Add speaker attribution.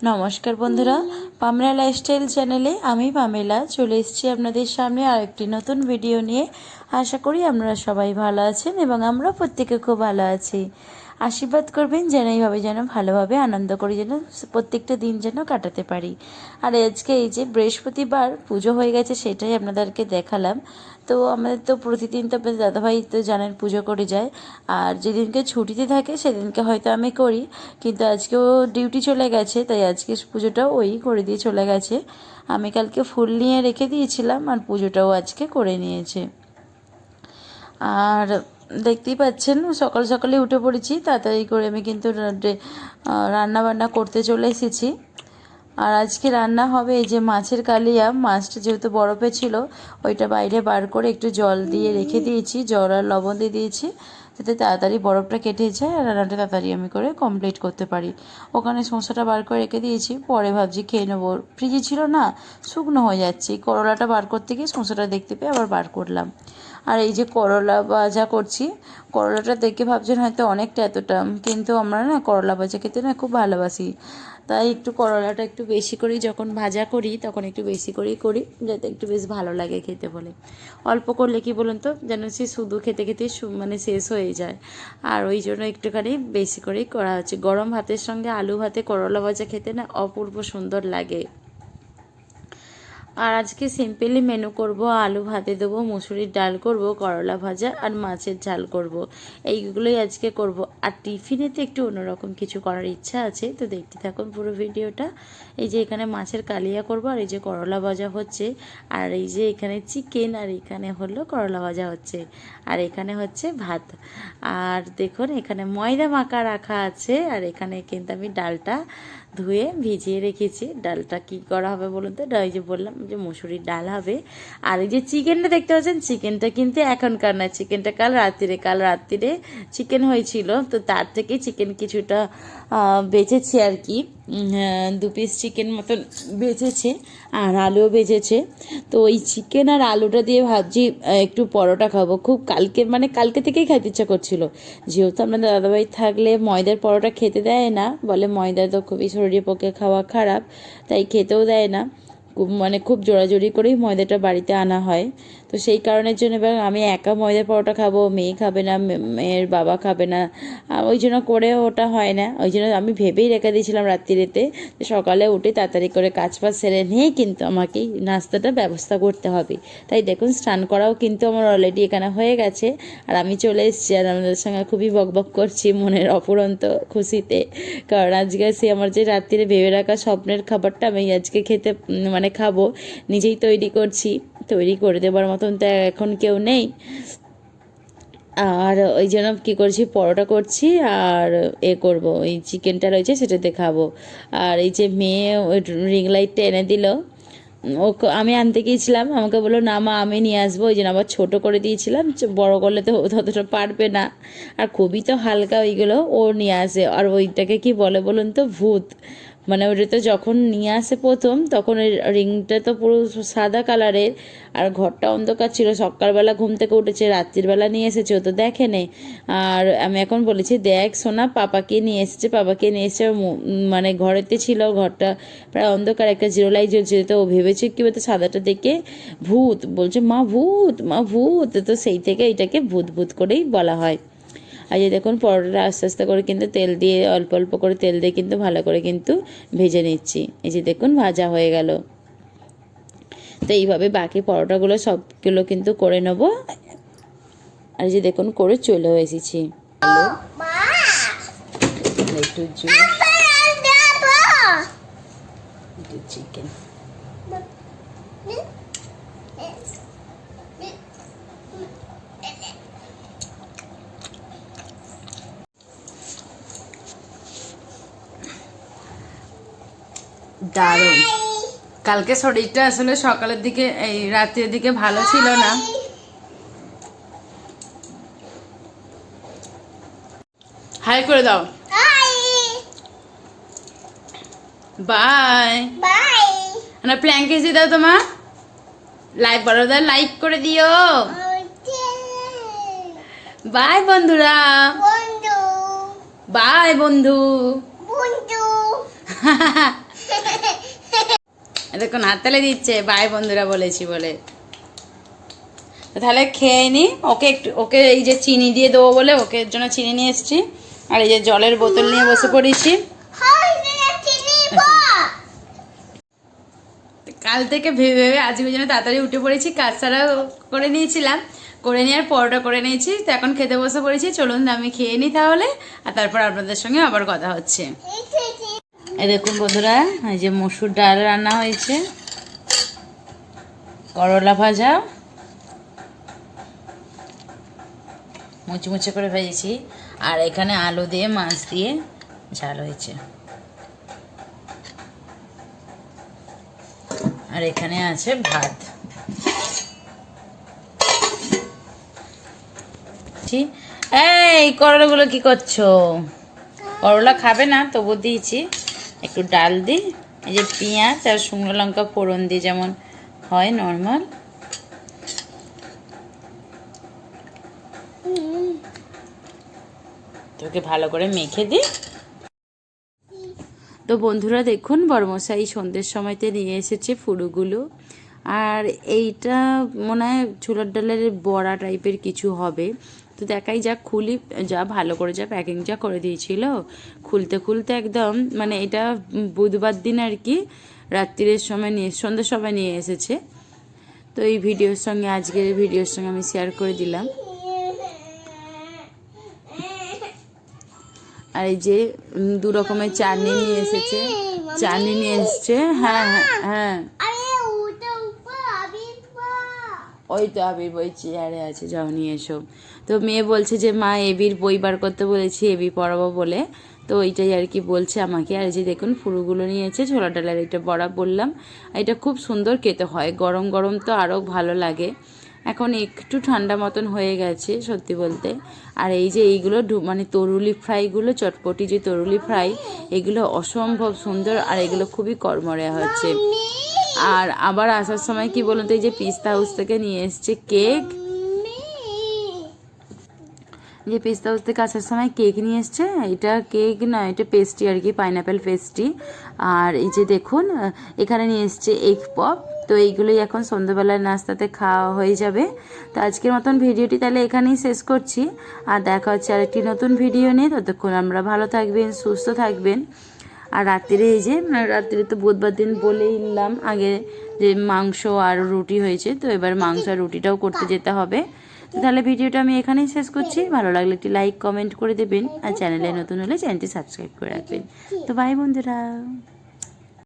Speaker 1: নমস্কার বন্ধুরা Pamela lifestyle চ্যানেলে আমি পামেলা চলে এসেছি আপনাদের সামনে আর একটি নতুন ভিডিও নিয়ে। আশা করি আমরা সবাই ভালো আছেন এবং আমরা প্রত্যেকে খুব ভালো আছি। আশীর্বাদ করবেন যেন এইভাবে যেন ভালোভাবে আনন্দ করি যেন প্রত্যেকটা দিন যেন কাটাতে পারি। আর আজকে এই যে বৃহস্পতিবার পুজো হয়ে গেছে সেটাই আপনাদেরকে দেখালাম। তো আমাদের তো প্রতিদিন তো দাদাভাই তো জানেন পুজো করে যায়। আর যেদিনকে ছুটিতে থাকে সেদিনকে হয়তো আমি করি। কিন্তু আজকেও ডিউটি চলে গেছে, তাই আজকে পুজোটাও ওই করে দিয়ে চলে গেছে। আমি কালকে ফুল নিয়ে রেখে দিয়েছিলাম আর পুজোটাও আজকে করে নিয়েছে। আর দেখতেই পাচ্ছেন, সকাল সকালে উঠে পড়েছি, তাড়াতাড়ি করে আমি কিন্তু রান্না বান্না করতে চলে এসেছি। আর আজকে রান্না হবে এই যে মাছের কালিয়া, মাছটা যেহেতু বরফে ছিল, ওইটা বাইরে বার করে একটু জল দিয়ে রেখে দিয়েছি, জল আর লবণ দিয়ে দিয়েছি। যাতে তাড়াতাড়ি বরফটা কেটে যায় আর রান্নাটা তাড়াতাড়ি আমি করে কমপ্লিট করতে পারি। ওখানে সমস্যাটা বার করে রেখে দিয়েছি। পরে ভাবছি খেয়ে নেব। ফ্রিজে ছিল না, শুকনো হয়ে যাচ্ছে। করলাটা বার করতে গিয়ে সমস্যাটা দেখতে পেয়ে আবার বার করলাম। আর এই যে করলা ভাজা করছি, করলাটা দেখে ভাবছেন হয়তো অনেকটা এতটা, কিন্তু আমরা না করলা ভাজা খেতে না খুব ভালোবাসি। তাই একটু করলাটা একটু বেশি করি, যখন ভাজা করি তখন একটু বেশি করেই করি, যাতে একটু বেশ ভালো লাগে খেতে বলে। অল্প করলে কি বলুন তো, যেন সে শুধু খেতে খেতে মানে শেষ হয়ে যায়। আর ওই জন্য একটুখানি বেশি করেই করা হচ্ছে। গরম ভাতের সঙ্গে আলু ভাতে করলা ভাজা খেতে না অপূর্ব সুন্দর লাগে। আর আজকে সিম্পলি মেনু করব আলু ভাতে দেবো, মুসুরির ডাল করব, করলা ভাজা আর মাছের ঝাল করব। এইগুলোই আজকে করব। আর টিফিনেতে একটু অন্যরকম কিছু করার ইচ্ছা আছে, তো দেখতে থাকুন পুরো ভিডিওটা। এই যে এখানে মাছের কালিয়া করব আর এই যে করলা ভাজা হচ্ছে। আর এই যে এখানে চিকেন আর এখানে হলো করলা ভাজা হচ্ছে। আর এখানে হচ্ছে ভাত। আর দেখুন, এখানে ময়দা মাখা রাখা আছে। আর এখানে কিন্তু আমি ডালটা ধুয়ে ভিজিয়ে রেখেছি। ডালটা কি করা হবে বলুন তো? ওই যে বললাম যে মুসুরির ডাল হবে। আর এই যে চিকেনটা দেখতে পাচ্ছেন, চিকেনটা কিন্তু এখনকার না চিকেনটা কাল রাত্রিরে কাল রাত্রিরে চিকেন হয়েছিল। তো তার থেকে চিকেন কিছুটা বেঁচেছে আর কি। দু পিস চিকেন মতন বেজেছে আর আলুও বেজেছে। তো ওই চিকেন আর আলুটা দিয়ে ভাবছি একটু পরোটা খাব। খুব কালকে মানে কালকে থেকেই খাইতে ইচ্ছা করছিল। যেহেতু আপনাদের দাদাভাই থাকলে ময়দার পরোটা খেতে দেয় না, বলে ময়দা তো খুবই শরীরের পক্ষে খাওয়া খারাপ, তাই খেতেও দেয় না। মানে খুব জোড়াজোড়ি করেই ময়দাটা বাড়িতে আনা হয়। তো সেই কারণের জন্য এবার আমি একা ময়দা পরোটা খাব, মেয়ে খাবে না মেয়ের বাবা খাবে না। ওই জন্য করে ওটা হয় না। ওই জন্য আমি ভেবেই রেখে দিয়েছিলাম রাত্রিরেতে যে সকালে উঠে তাড়াতাড়ি করে কাজ বাজ সেরে নিয়ে কিন্তু আমাকে নাস্তাটা ব্যবস্থা করতে হবে। তাই দেখুন, স্নান করাও কিন্তু আমার অলরেডি এখানে হয়ে গেছে। আর আমি চলে এসেছি আর আমাদের সঙ্গে খুবই বকবক করছি মনের অপুরন্ত খুশিতে। কারণ আজকে সে আমার যে রাত্রিরে ভেবে রাখা স্বপ্নের খাবারটা আমি আজকে খেতে মানে খাব, নিজেই তৈরি করছি, তৈরি করে দেবার মতন তো এখন কেউ নেই। আর ওই জন্য কী করছি, পরোটা করছি আর এ করব ওই চিকেনটা রয়েছে সেটাতে খাব। আর এই যে মেয়ে ওই রিং লাইটটা এনে দিল ও আমি আনতে গিয়েছিলাম, আমাকে বলল, না মা, আমি নিয়ে আসব। ওই জন্য আবার ছোটো করে দিয়েছিলাম বড় করলে তো ততটা পারবে না। আর খুবই তো হালকা ওইগুলো, ও নিয়ে আসে। আর ওইটাকে কি বলে বলুন তো, ভূত। মানে ওটাতে যখন নিয়ে আসে প্রথম, তখন ওই রিংটা তো পুরো সাদা কালারের, আর ঘরটা অন্ধকার ছিল। সকালবেলা ঘুম থেকে উঠেছে রাত্রিবেলা নিয়ে এসেছে, ও তো দেখে নে। আর আমি এখন বলেছি, দেখ সোনা, পাপাকে নিয়ে এসেছে, পাপাকে নিয়ে এসেছে মানে ঘরেতে ছিল, ঘরটা প্রায় অন্ধকার, একটা জিরো লাইট জ্বলছে তো ও ভেবেছে কি বলতে, সাদাটা দেখে ভূত, বলছে, মা, ভূত মা, ভূত। তো সেই থেকে এটাকে ভূত ভূত করেই বলা হয়। আর যে দেখুন, পরোটাটা আস্তে আস্তে করে কিন্তু তেল দিয়ে, অল্প অল্প করে তেল দিয়ে কিন্তু ভালো করে কিন্তু ভেজে নিচ্ছি। এই যে দেখুন, ভাজা হয়ে গেল। তো এইভাবে বাকি পরোটাগুলো সবগুলো কিন্তু করে নেব। আর যে দেখুন, করে চলেও এসেছি। চিকেন দারুণ। কালকে শরীরটা আসলে সকালের দিকে এই রাতের দিকে ভালো ছিল না। হাই করে দাও। বাই।
Speaker 2: বাই
Speaker 1: না প্ল্যাঙ্ক এসে দাও তোমার লাইক বড় দাও লাইক করে দিও। বাই বন্ধুরা। বাই বন্ধু।
Speaker 2: বন্ধু।
Speaker 1: দেখুন, হাততালি দিচ্ছে বাই বন্ধুরা বলেছি বলে। তাহলে খেয়ে নি, ওকে একটু, ওকে এই যে চিনি দিয়ে দেবো বলে ওকে জন্য চিনি নিয়ে এসেছি। আর এই যে জলের বোতল নিয়ে বসে পড়েছি। কাল থেকে ভেবে ভেবে আজকে জন্য তাড়াতাড়ি উঠে পড়েছি, কাজ সারা করে নিয়েছিলাম। করে নেওয়ার পরোটা করে নিয়েছি, তো এখন খেতে বসে পড়েছি। চলুন, আমি খেয়ে নিই তাহলে, আর তারপর আপনাদের সঙ্গে আবার কথা হচ্ছে। এই দেখুন বন্ধুরা, এই যে মসুর ডাল রান্না হয়েছে। করলা ভাজা। মুচমুচে করে ভেজেছি। আর এখানে আলু দিয়ে, মাছ দিয়ে ঝাল হয়েছে। আর এখানে আছে ভাত। এই করলাগুলো কি করছ? করলা খাবে না তবু দিয়েছি। একটু ডাল দিই এই যে পেঁয়াজ আর শুকনো লঙ্কা ফোড়ন দিই যেমন হয় নর্মাল তোকে ভালো করে মেখে দিই তো বন্ধুরা দেখুন, বর্মশাই সন্ধ্যের সময়তে নিয়ে এসেছে ফুলগুলো। আর এইটা মনে হয় ছোলার ডালের বড়া টাইপের কিছু হবে। তো দেখাই যাক, খুলি, যা ভালো করে যা প্যাকিং যা করে দিয়েছিল। খুলতে খুলতে একদম মানে এটা বুধবার দিন আর কি, রাত্রির সময় নিয়ে সন্ধ্যের সময় নিয়ে এসেছে। তো এই ভিডিওর সঙ্গে, আজকের ভিডিওর সঙ্গে আমি শেয়ার করে দিলাম। আর এই যে দু রকমের চাটনি নিয়ে এসেছে। চাটনি নিয়ে এসছে হ্যাঁ হ্যাঁ হ্যাঁ। ওই তো আবির বই চেয়ারে আছে, যাও নিয়ে এসো। তো মেয়ে বলছে যে, মা, এবির বই বার করতে বলেছি এবি পড়াবো বলে। তো ওইটাই আর কি বলছে আমাকে। আর যে দেখুন, ফুলগুলো নিয়েছে ছোলা ডালের এটা বড়া বললাম। এটা খুব সুন্দর খেতে হয়, গরম গরম তো আরও ভালো লাগে। এখন একটু ঠান্ডা মতন হয়ে গেছে, সত্যি বলতে। আর এই যে এইগুলো মানে তরুলি ফ্রাইগুলো, চটপটি যে তরুলি ফ্রাই, এগুলো অসম্ভব সুন্দর, আর এগুলো খুবই কর্মরে হচ্ছে। আর আবার আসার সময় কি বলুন তো, এই যে পিস্তা হাউস থেকে নিয়ে এসছে কেক? যে পিস্তা হাউস থেকে আসার সময় কেক নিয়ে এসছে। এটা কেক না, এটা পেস্ট্রি আর কি, পাইনাপেল পেস্ট্রি আর এই যে দেখুন, এখানে নিয়ে এসছে এগ পপ। তো এইগুলোই এখন সন্ধ্যাবেলার নাস্তাতে খাওয়া হয়ে যাবে। তো আজকের মতন ভিডিওটি তাহলে এখানেই শেষ করছি। আর দেখা হচ্ছে আরেকটি নতুন ভিডিও নিয়ে। ততক্ষণ আমরা ভালো থাকবেন, সুস্থ থাকবেন। আর রাত্রে এই যে রাত্রে তো বুধবার দিন বলেই নিলাম, আগে যে মাংস আর রুটি হয়েছে, তো এবার মাংস আর রুটিটাও করতে যেতে হবে। তো তাহলে ভিডিওটা আমি এখানেই শেষ করছি। ভালো লাগলে একটি লাইক, কমেন্ট করে দেবেন, আর চ্যানেলে নতুন হলে চ্যানেলটি সাবস্ক্রাইব করে রাখবেন। তো বাই বন্ধুরা।